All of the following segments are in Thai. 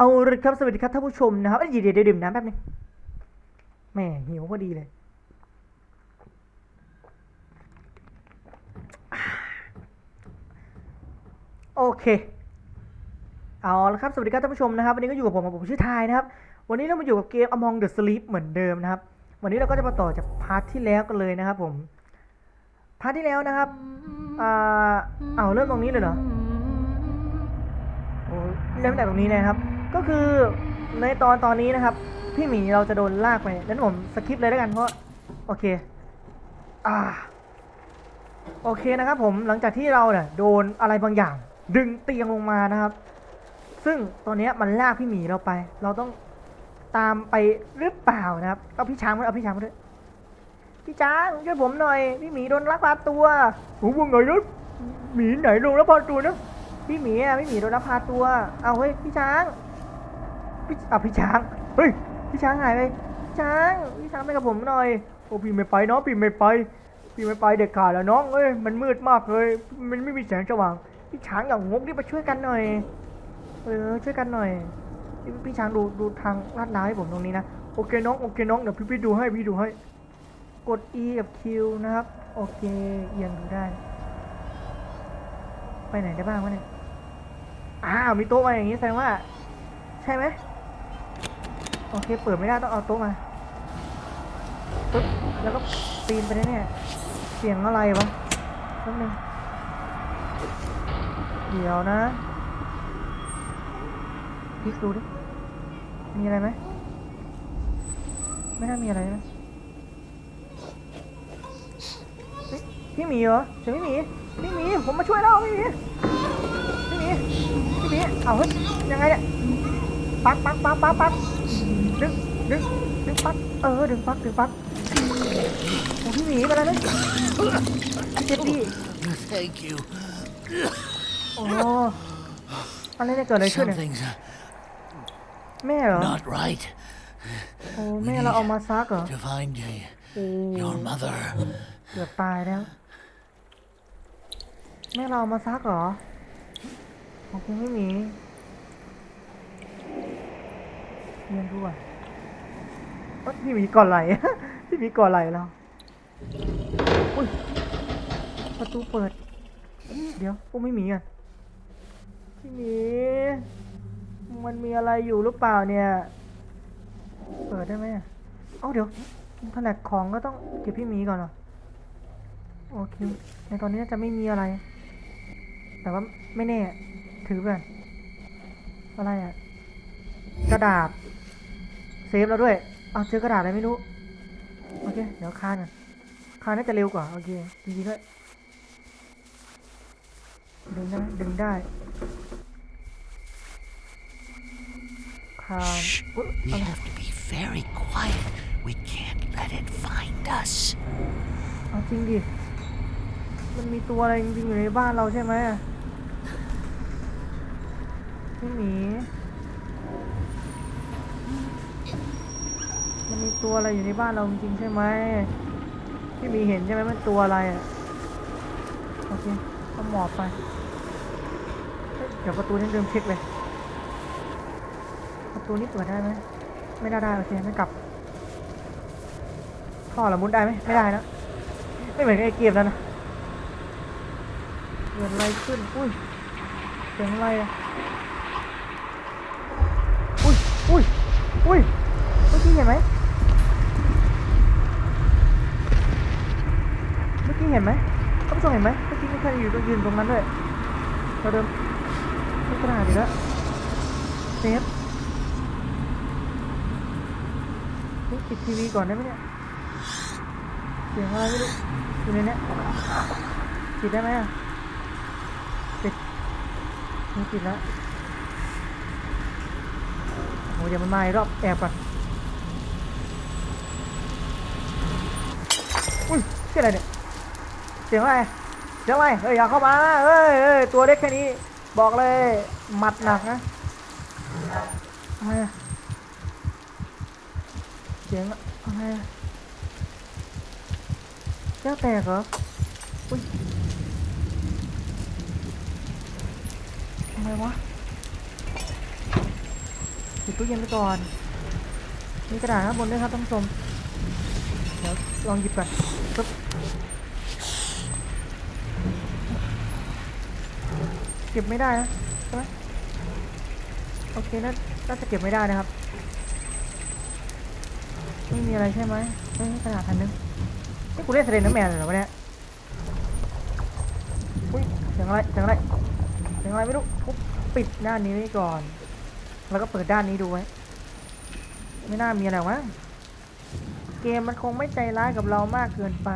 เอาละครับสวัสดีครับท่านผู้ชมนะครับเอ้ยเดี๋ยวเดี๋ยวดื่มน้ำแป๊บนึงแหม่หิวพอดีเลย โอเค เอาละครับสวัสดีครับท่านผู้ชมนะครับ วันนี้ก็อยู่กับผมผมชื่อทายนะครับ วันนี้เรามาอยู่กับเกม Among the Sleep เหมือนเดิมนะครับ วันนี้เราก็จะมาต่อจากพาร์ทที่แล้วกันเลยนะครับผม พาร์ทที่แล้วนะครับอ่าเอาเริ่มตรงนี้เลยเหรอโอ้เริ่มจากตรงนี้เลยนะครับ ก็คือในตอนตอนนี้นะครับ พี่หมีเราจะโดนลากไปนั้นผมสคิปเลยแล้วกันเพราะโอเคอ่าโอเคนะครับผมหลังจากที่เราเนี่ยโดนอะไรบางอย่าง ดึงเตียงลงมานะครับ ซึ่งตอนนี้มันลากพี่หมีเราไป เราต้องตามไปหรือเปล่านะครับ เอาพี่ช้างมาเอาพี่ช้างมาด้วยพี่ช้างช่วยผมหน่อยพี่หมีโดนลักพาตัวผมว่าไงนะหมีไหนโดนลักพาตัวนะพี่หมีอะพี่หมีโดนลักพาตัว เอาเฮ้ยพี่ช้าง พี่อะพี่ช้าง เฮ้ย พี่ช้างหายไปพี่ช้าง พี่ช้างไปกับผมหน่อย โอ้พี่ไม่ไปเนาะพี่ไม่ไป พี่ไม่ไปเด็ดขาดแล้วน้องเอ้ย มันมืดมากเลย มันไม่มีแสงสว่าง พี่ช้างอย่างงกนี่มาช่วยกันหน่อย เออ ช่วยกันหน่อย พี่พี่ช้างดูดูทางลาดน้ำให้ผมตรงนี้นะ โอเคน้อง โอเคน้อง เดี๋ยวพี่พี่ดูให้ พี่ดูให้ กด E กับ Q นะครับ โอเคเอียงดูได้ ไปไหนได้บ้างวะเนี่ย อ้าว มีโต๊ะมาอย่างนี้แสดงว่า ใช่ไหม โอเค เปิดไม่ได้ต้องเอาโต๊ะมาปึ๊บแล้วก็ปีนไปได้เนี่ยเสียงอะไรวะแป๊บนึงเดี๋ยวนะพลิกดูดิ มีอะไรไหม ไม่น่ามีอะไรนะเฮ้ยพี่หมีเหรอเสียงพี่หมีพี่หมีผมมาช่วยแล้วพี่หมีพี่หมีพี่หมีเอาเฮ้ยยังไงเนี่ย ปักปักปักปักปักดึงดึงดึงปักเออดึงปักดึงปักโอ้พี่หมีมาแล้วเนี่ยเจ็บดิ Thank you. โอ้อะไรเนี่ยเกิดอะไรขึ้นเนี่ย Something's uh, แม่เหรอ not right. โอ้แม่เราเอามาซักเหรอ To find y- โอ้ your mother. เกือบตายแล้วแม่เราเอามาซักเหรอของคุณไม่มี เรียนด้วยพี่มีก่อนไหลพี่มีก่อนไหลเราอุ้ยประตูเปิด เดี๋ยวพวกไม่มีอะพี่มีมันมีอะไรอยู่หรือเปล่าเนี่ย เปิดได้ไหมอะเอ้าเดี๋ยวแผนกของก็ต้องเก็บพี่มีก่อนเหรอ โอเค ในตอนนี้น่าจะไม่มีอะไร แต่ว่าไม่แน่ ถือก่อนอะไรอะ กระดาษ เซฟเราด้วย เอาเจอกระดาษอะไรไม่รู้ โอเค เดี๋ยวคานก่อนคานน่าจะเร็วกว่า โอเคจริงๆด้วย ดึงได้ไหมดึงได้คาน Shh. อุ๊ย We อะไร have to be very quiet. We can't let it find us. เอาจริงดิ มันมีตัวอะไรจริงๆอยู่ในบ้านเราใช่ไหมอะพี่หมี มันมีตัวอะไรอยู่ในบ้านเราจริงใช่ไหมพี่มีเห็นใช่ไหมมันตัวอะไรอะโอเคเอาหมอบไปเดี๋ยวประตูนี้เดิมเช็คเลย ประตูนี้เปิดได้ไหมไม่ได้ได้โอเคไม่กลับท่อละมุดได้ไหมไม่ได้นะไม่เหมือนไอ้เกมแล้วนะเกิดอะไรขึ้นอุ้ยเสียงอะไรอะ อุ้ย อุ้ย อุ้ย เมื่อกี้เห็นไหม เมื่อกี้เห็นไหมท่านผู้ชมเห็นไหมเมื่อกี้มีใครอ ยืนตรงนั้นด้วยเราเดิมไม่กระดาษอีกแล้วเซฟปิดทีวีก่อนได้ไหมเนี่ย เสียงอะไรไม่รู้อยู่ในนี้ปิดได้ไหมอะปิดนี่ปิดแล้วโอ้ยเดี๋ยวมันมาอีกรอบแอบก่อนอุ้ยเสียงอะไรเนี่ย เสียงอะไร เสียงอะไรเฮ้ยอย่าเข้ามาเฮ้ยเฮ้ยตัวเล็กแค่นี้ บอกเลยหมัดหนักนะอะไรเสียงอะไรอะแก้วแตกเหรออุ้ยทำไมวะปิดตู้เย็นไปก่อน มีกระดาษข้างบนด้วยครับท่านผู้ชม เดี๋ยวลองหยิบก่อนปึ๊บ เก็บไม่ได้นะใช่ไหมโอเคน่าน่าจะเก็บไม่ได้นะครับ ไม่มีอะไรใช่ไหมเฮ้ยกระดาษพันนึงนี่กูเล่นเซเลนเดอร์แมนเหรอวะเนี่ยอุ้ยเสียงอะไรเสียงอะไรเสียงอะไรไม่รู้ปุ๊บปิดด้านนี้ไว้ก่อน แล้วก็เปิดด้านนี้ดูไว้ ไม่น่ามีอะไรวะเกมมันคงไม่ใจร้ายกับเรามากเกินไป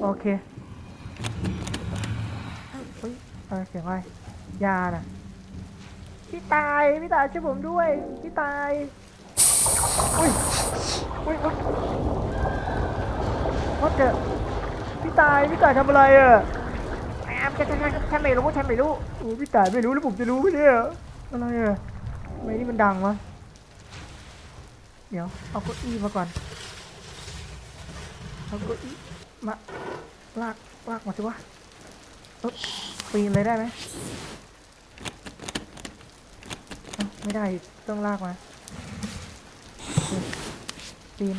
โอเค เฮ้ยเออเสียงอะไรยาน่ะพี่ตายพี่ตายช่วยผมด้วยพี่ตายอุ้ยอุ้ยว่าเจอพี่ตายพี่ตายทำอะไรอะแอบฉันฉันฉันฉันไม่รู้ฉันไม่รู้โอ้พี่ตายไม่รู้แล้วผมจะรู้ไหมเนี่ยอะไรอะทำไมนี่มันดังวะเดี๋ยวเอาเก้าอี้มาก่อนเอาเก้าอี้มาลากลากมาสิวะอ๊บ ปีนเลยได้ไหมไม่ได้ต้องลากมาปีน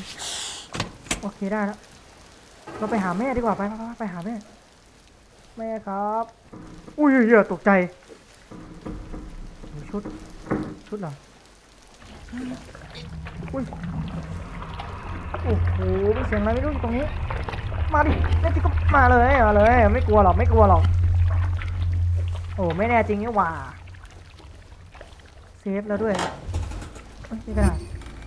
โอเคได้แล้วเราไปหาแม่ดีกว่าไปไปไปไปหาแม่ แม่ครับ อุ้ยเหี้ยตกใจชุด ชุดหรออุ้ยโอ้โหมีเสียงอะไรไม่รู้อยู่ตรงนี้ มาดิแน่จริงก็มาเลยมาเลย ไม่กลัวหรอกไม่กลัวหรอก โอ้ไม่แน่จริงนี่หว่าเซฟแล้วด้วยเอ้ยนี่กระดาษ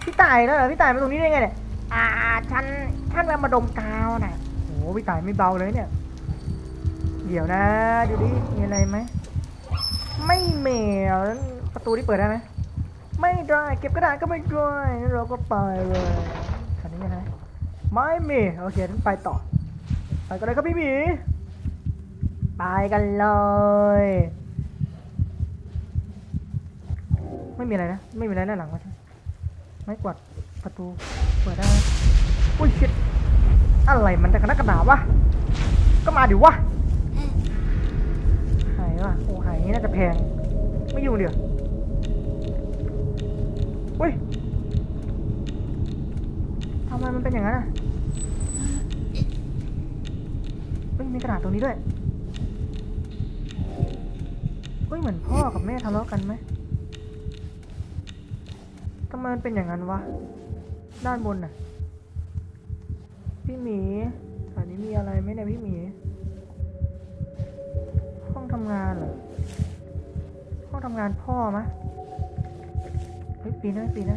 พี่ตายแล้วเหรอพี่ตายมาตรงนี้ได้ไงเนี่ยอ่าฉันฉันมามาดมกาวน่ะโอ้พี่ตายไม่เบาเลยเนี่ย เดี๋ยวนะดูดิมีอะไรไหมไม่เหมวประตูที่เปิดได้ไหมไม่ได้เก็บกระดาษก็ไม่ได้งั้นเราก็ไปเลยคันนี้ยังไงไม่มีโอเคงั้นไปต่อไปกันเลยครับพี่หมี ไปกันเลย ไม่มีอะไรนะ ไม่มีอะไรด้านหลังวะไม่กวาดประตูเปิดได้อุ้ยชิดอะไรมันจะกระนักกระหนาวะ ก็มาดิวะหายวะโอ้หายนี่น่าจะแพง ไม่อยู่เดี๋ยวอุ้ยทำไมมันเป็นอย่างนั้นอะเฮ้ยมีกระดาษตรงนี้ด้วย เฮ้ยเหมือนพ่อกับแม่ทะเลาะกันไหมทำไมมันเป็นอย่างนั้นวะ ด้านบนน่ะ พี่หมีแถวนี้มีอะไรไหมเนี่ยพี่หมี ห้องทำงานเหรอ ห้องทำงานพ่อมะเฮ้ยปีนได้ปีนได้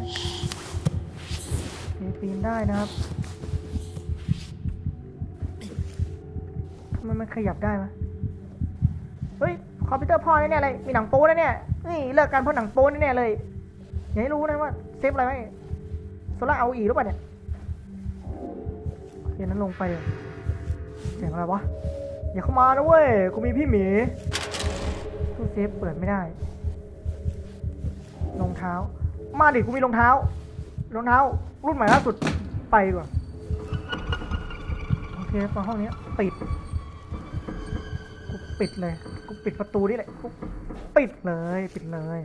ปีนได้นะครับทำไมมันขยับได้มะเฮ้ย คอมพิวเตอร์พ่อแน่ๆเลยมีหนังโป๊แน่ๆนี่เลิกกันเพราะหนังโป๊แน่ๆเลย อย่าให้รู้นะว่าเซฟอะไรไว้โซล่าเอาอีหรือเปล่าเนี่ยโอเคนั้นลงไปเสียงอะไรวะอย่าเข้ามานะเว้ยกูมีพี่หมีตู้เซฟเปิดไม่ได้รองเท้า มาดิกูมีรองเท้ารองเท้า รุ่นใหม่ล่าสุดไปดีกว่าโอเคมาห้องนี้ปิด ปิดเลยกูปิดประตูนี่แหละกูปิดเลยปิดเลย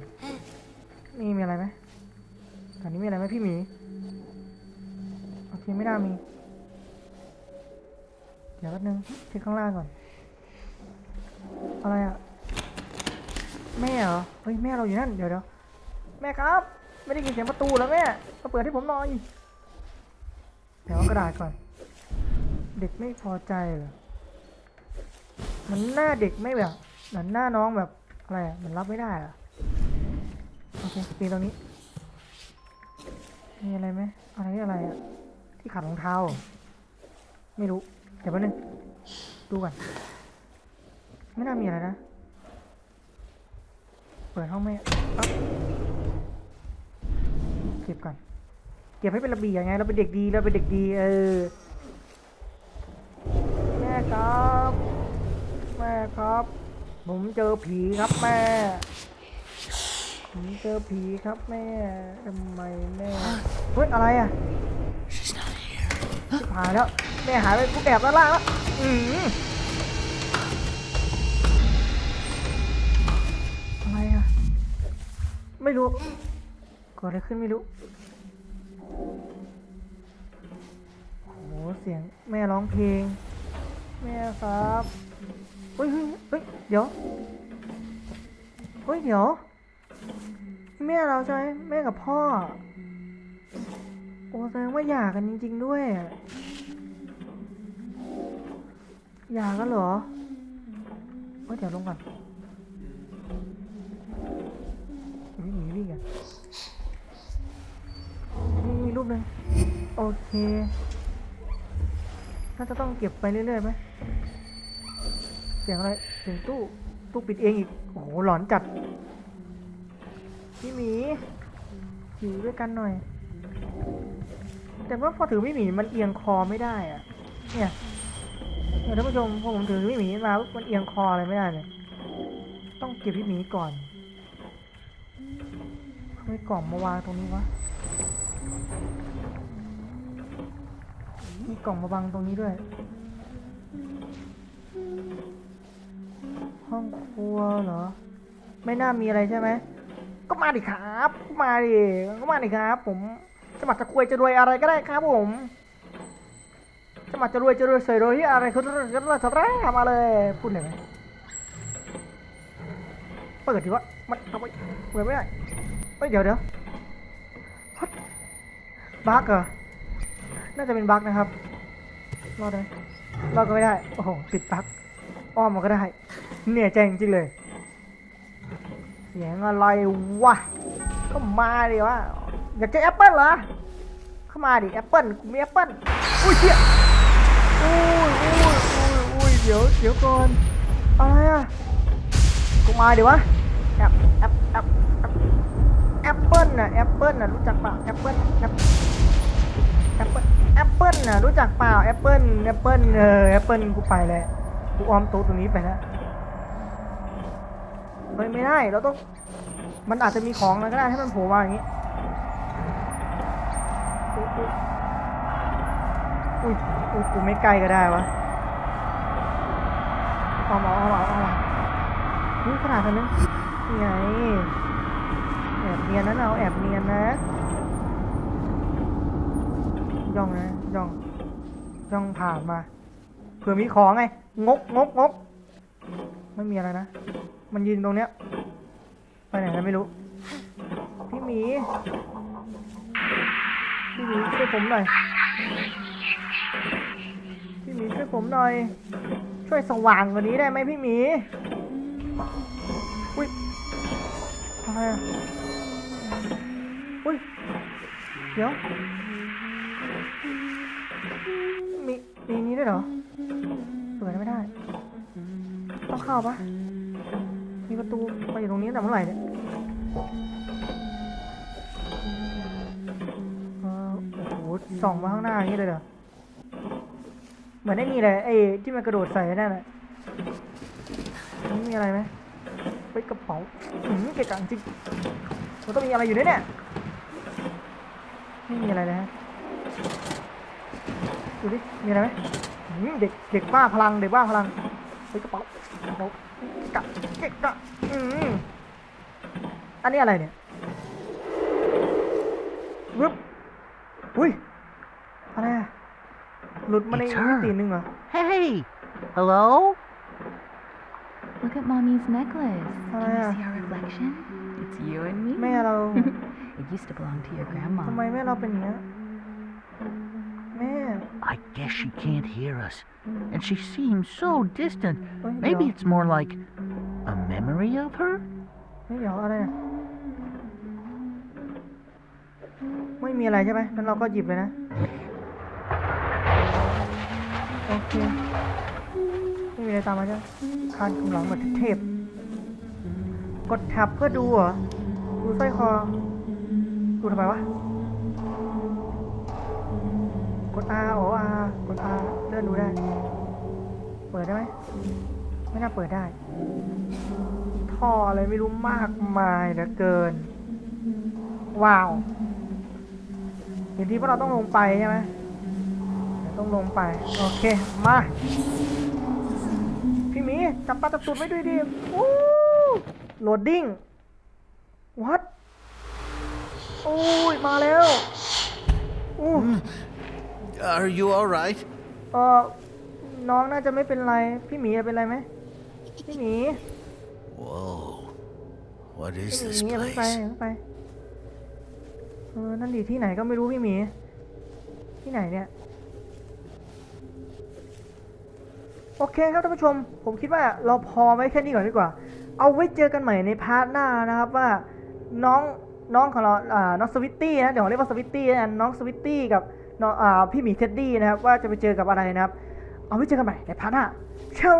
นี่มีอะไรไหมตอนนี้มีอะไรไหมพี่หมีโอเคไม่น่ามี เดี๋ยวแป๊บนึงเช็คข้างล่างก่อน อะไรอะแม่เหรอเฮ้ยแม่เราอยู่นั่นเดี๋ยวเดี๋ยวแม่ครับ ไม่ได้ยินเสียงประตูแล้วแม่มาเปิดให้ผมหน่อยเดี๋ยวกระดาษก่อน เด็กไม่พอใจเหรอ มันหน้าเด็กไม่แบบเหมือนหน้าน้องแบบอะไรอะมันรับไม่ได้เหรอโอเคปีตรงนี้ มีอะไรไหมอะไรนี่อะไรอะที่ขัดรองเท้า ไม่รู้เดี๋ยวแป๊บนึงดูก่อนไม่น่ามีอะไรนะ เปิดห้องไม่ปั๊บเก็บก่อนเก็บให้เป็นระเบียบไงเราเป็นเด็กดีเราเป็นเด็กดี เออแม่ครับ แม่ครับ ผมเจอผีครับแม่ ผมเจอผีครับแม่ทำไมแม่เฮ้ยอะไรอะชิบหายแล้วแม่หายไปกูแอบด้านล่างแล้วอืออะไรอะไม่ไม่รู้เกิดอะไรขึ้นไม่รู้โอ้โหเสียงแม่ร้องเพลง แม่ครับ ฮ้ยเฮ้ยเฮ้ยเดี๋ยวเฮ้ยเดี๋ยวแม่เราใช่ไหมแม่กับพ่อ โอ้แสดงว่าหย่ากันจริง ๆ ด้วยอะหย่ากันเหรอเฮ้ยเดี๋ยวลงก่อนวิ่งหนีวิ่งกันนี่มีรูปหนึ่งโอเคน่าจะต้องเก็บไปเรื่อยๆไหม สียงอะไร เสียงตู้ ตู้ปิดเองอีก โอ้โห หลอนจัด พี่หมีอยู่ด้วยกันหน่อย แต่ว่าพอถือพี่หมีมันเอียงคอไม่ได้อะเนี่ยเนี่ยท่านผู้ชมพอผมถือพี่หมีมาปุ๊บมันเอียงคออะไรไม่ได้เลย ต้องเก็บพี่หมีก่อนทำไมกล่องมาวางตรงนี้วะ มีกล่องมาบังตรงนี้ด้วย ห้องครัวเหรอ ไม่น่ามีอะไรใช่ไหม ก็มาดิครับก็มาดิก็มาดิครับ ผมจะมาจะควยจะรวยอะไรก็ได้ครับผมจะมาจะรวยจะรวยใส่รวยที่อะไรก็ได้ก็ได้สระมาเลยพูดเลยไหมเปิดดิวะมันเอาไปเปิดไม่ได้เฮ้ยเดี๋ยวเดี๋ยวบั๊กเหรอ น่าจะเป็นบั๊กนะครับ รอดไหมรอดก็ไม่ได้ โอ้โห ติดบั๊ก อ้อมมันก็ได้เนี่ยใจจริงๆเลย เสียงอะไรวะ ก็มาดิวะ อยากจะแอปเปิลเหรอ เข้ามาดิแอปเปิลกูมีแอปเปิลอุ้ยเชี่ยอุ้ยอุ้ยอุ้ยอุ้ยเดี๋ยวเดี๋ยวก่อนอะไรอะกูมาดิวะ แอปแอปแอปแอปแอปเปิลน่ะแอปเปิลน่ะรู้จักเปล่าแอปเปิลแอปแอปเปิลแอปเปิลน่ะรู้จักเปล่าแอปเปิลแอปเปิลเออแอปเปิลกูไปเลย กูออมโต๊ะตรงนี้ไปแล้วเฮ้ยไม่ได้เราต้อง มันอาจจะมีของอะไรก็ได้ให้มันโผล่มาอย่างนี้อุ๊ยอุ๊ยอุ๊ยกูไม่ใกล้ก็ได้วะเอามาเอามาเอามานี่ขนาดนั้นนี่ไงแอบเนียนนะเราแอบเนียนนะย่องนะย่องย่องผ่านมาเผื่อมีของไง งกงกงกไม่มีอะไรนะ มันยืนตรงเนี้ย ไปไหนกันไม่รู้ พี่หมี พี่หมีช่วยผมหน่อย พี่หมีช่วยผมหน่อย ช่วยสว่างกว่านี้ได้ไหมพี่หมี อุ้ยอะไรอะอุ้ย เดี๋ยว มีมีนี้ด้วยเหรอ เปิดไม่ได้ ต้องเข้าปะมีประตูไปอยู่ตรงนี้ตั้งแต่เมื่อไหร่เนี่ยเออโอ้โหส่องมาข้างหน้าอย่างนี้เลยเหรอ เหมือนไอ้นี่เลยไอ้ที่มันกระโดดใส่นั่นแหละนี่มีอะไรไหมไปกระเป๋าอืมเกะกะจริงมันต้องมีอะไรอยู่ด้วยเนี่ยไม่มีอะไรเลยฮะดูดิ มีอะไรไหมอืม เด็กเด็กบ้าพลังเด็กบ้าพลังไปกระเป๋ากระเป๋าเกะกะเกะกะอืมอันนี้อะไรเนี่ยวึบอุ้ยอะไรอะหลุดมาใน It's มิ her. ติหนึ่งเหรอ Hey! Hello? Look at mommy's necklace. Can Oh, you yeah. see our reflection? It's you and me. แม่เรา it used to belong to your grandma. ทำไมแม่เราเป็นอย่างเงี้ยแม่ I guess she can't hear us. And she seems so distant. Maybe it's more like a memory of her? ไม่เดี๋ยวอะไรอะไม่มีอะไรใช่ไหมงั้นเราก็หยิบเลยนะ โอเค ไม่มีอะไรตามมาใช่ไหมคานกำลังแบบเทพ กดแท็บเพื่อดูเหรอ ดูสร้อยคอ ดูทำไมวะ ด R โอ้ R กด R เลื่อนดูได้ เปิดได้ไหม ไม่น่าเปิดได้ ท่ออะไรไม่รู้มากมายเหลือเกิน ว้าวเห็นที่ว่าเราต้องลงไปใช่ไหมต้องลงไป โอเค มา พี่หมีจับปลาจับตุดไว้ด้วยดิอู้โหลดดิ้งวัดโอ้ย มาแล้วอู้ Are you all right? เออน้องน่าจะไม่เป็นไร พี่หมีเป็นไรไหมพี่หมี Whoa. What พี่ is หมี this อย่าเพิ่งไป place? อย่าเพิ่งไปเออนั่นดีที่ไหนก็ไม่รู้พี่หมี ที่ไหนเนี่ย โอเคครับท่านผู้ชม ผมคิดว่าเราพอไว้แค่นี้ก่อนดีกว่า เอาไว้เจอกันใหม่ในพาร์ทหน้านะครับว่าน้องน้องของเราอ่าน้องสวิตตี้นะเดี๋ยวผมเรียกว่าสวิตตี้นะน้องสวิตตี้กับน้องอ่า พี่หมีเท็ดดี้นะครับว่าจะไปเจอกับอะไรนะครับ เอาไว้เจอกันใหม่ในพาร์ทหน้าเช้า